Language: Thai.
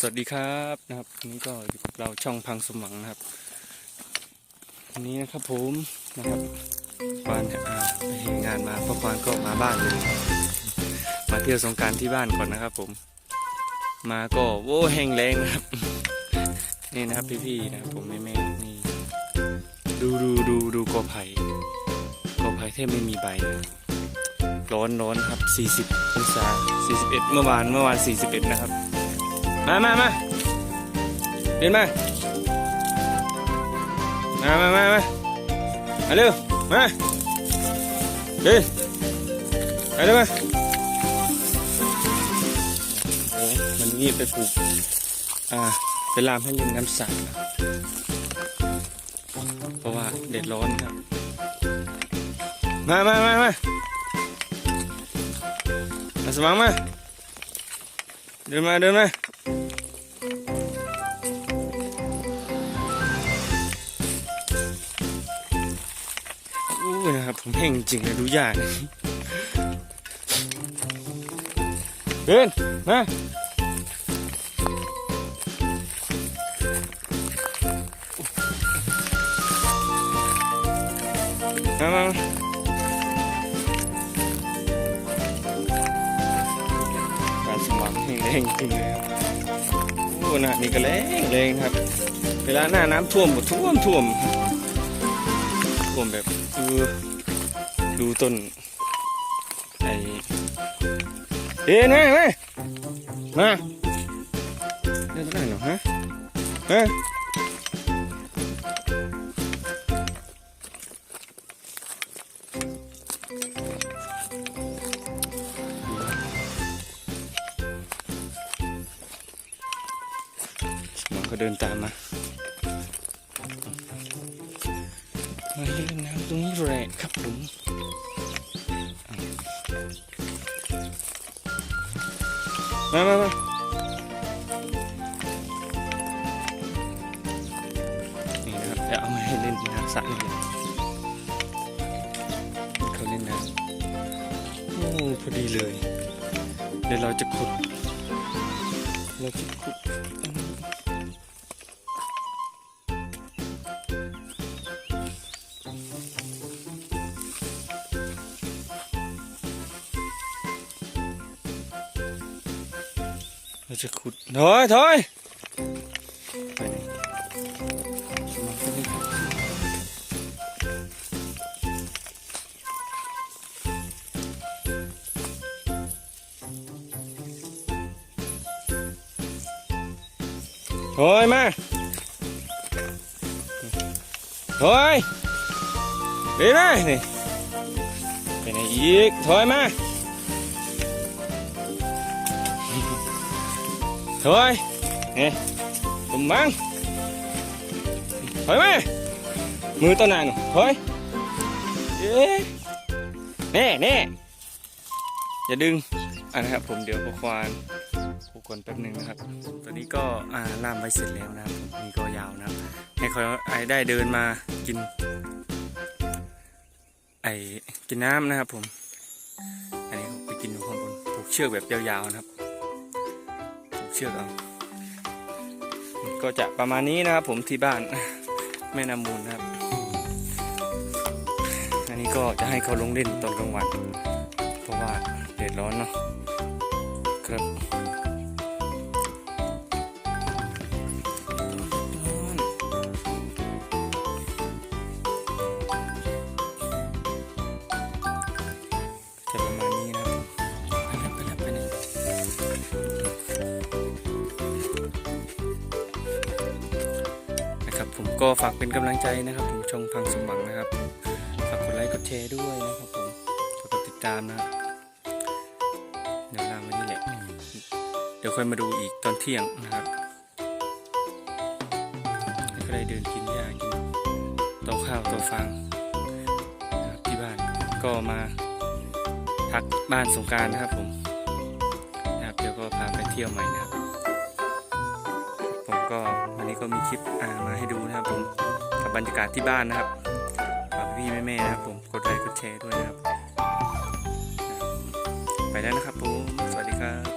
สวัสดีครับนะครับนี้ก็อยู่กับเราช่องพังสมหวังนะครับวันนี้นะครับผมนะครับควานเนี่ยไปเฮงานมาพราะควานก็มาบ้านเลยมาเที่ยวสงการที่บ้านก่อนนะครับ ผม มาก็โว้แห้งแรงนะครับ นี่นะครับพี่ๆนะครับผมแม่ๆนี่ดูดูดูดูกอไผ่กอไผ่แทบไม่มีใบร้อนร้อนครับ 40องศา41 เมื่อวานเมื่อวาน 41 นะครับ มามามาเดินมา มามามามามาเร็ว มาเดินมาเร็วมาโอ้มันนี่ไปปลูก อ่าไปลามให้เล่นน้ำสระเพราะว่าเด็ดร้อนครับ มามามามามาสมังมา เดินมาเดินมา อู้นะครับผมเพ่งจริงเลยดูยากนะเดินมามามาการสมัครเพ่งแรงจริงเลยครับโอ้นะนี่ก็แรงแรงครับ เวลาหน้าน้ำท่วมก็ท่วมท่วม ท่วมแบบเออดูต้นไอ้เดินมามามาเดินได้เหรอฮะฮะมันก็เดินตามมา มาเล่นน้ำตรงนี้แหละครับผมมามามานี่นะครับจะเอามาให้เล่นน้ำสระนี่เลยเขาเล่นน้ำโอ้พอดีเลย เดี๋ยวเราจะขุด เราจะขุดถอยถอยถอยมาถอยไปไหนนี่ไปไหนอีกถอยมา ถอยนี่ผมบังถอยมามือต้นนานถอยเอ๊ะแน่แน่อย่าดึงอะนะครับผมเดี๋ยวพอควานผูกก่อนแป๊บหนึ่งนะครับ ตอนนี้ก็อ่าล่ามไว้เสร็จแล้วนะครับผมนี่ก็ยาวนะครับ ให้เขาไอ้ได้เดินมากิน ไอ้กินน้ำนะครับผม อันนี้ไปกินอยู่ข้างบนผูกเชือกแบบยาวๆนะครับ เชือกเอาก็จะประมาณนี้นะครับ ผมที่บ้านแม่น้ำมูลนะครับ อันนี้ก็จะให้เขาลงเล่นตอนกลางวัน เพราะว่าเดือดร้อนเนาะครับ ก็ฝากเป็นกำลังใจนะครับผมช่องพังสมหวังนะครับฝากกดไลค์กดแชร์ด้วยนะครับผมฝากกดติดตามนะครับเดี๋ยวลามไว้นี่แหละ เดี๋ยวค่อยมาดูอีกตอนเที่ยงนะครับให้ก็ได้เดินกินหญ้ากินโต๊ะข้าวโต๊ะฟางนะครับที่บ้านก็มาพักบ้านสงการนะครับผมนะครับเดี๋ยวก็พาไปเที่ยวใหม่นะครับ ก็วันนี้ก็มีคลิปมาให้ดูนะครับผมกับบรรยากาศที่บ้านนะครับฝากพี่แม่ๆนะครับผมกดไลค์กดแชร์ด้วยนะครับ ไปแล้วนะครับผมสวัสดีครับ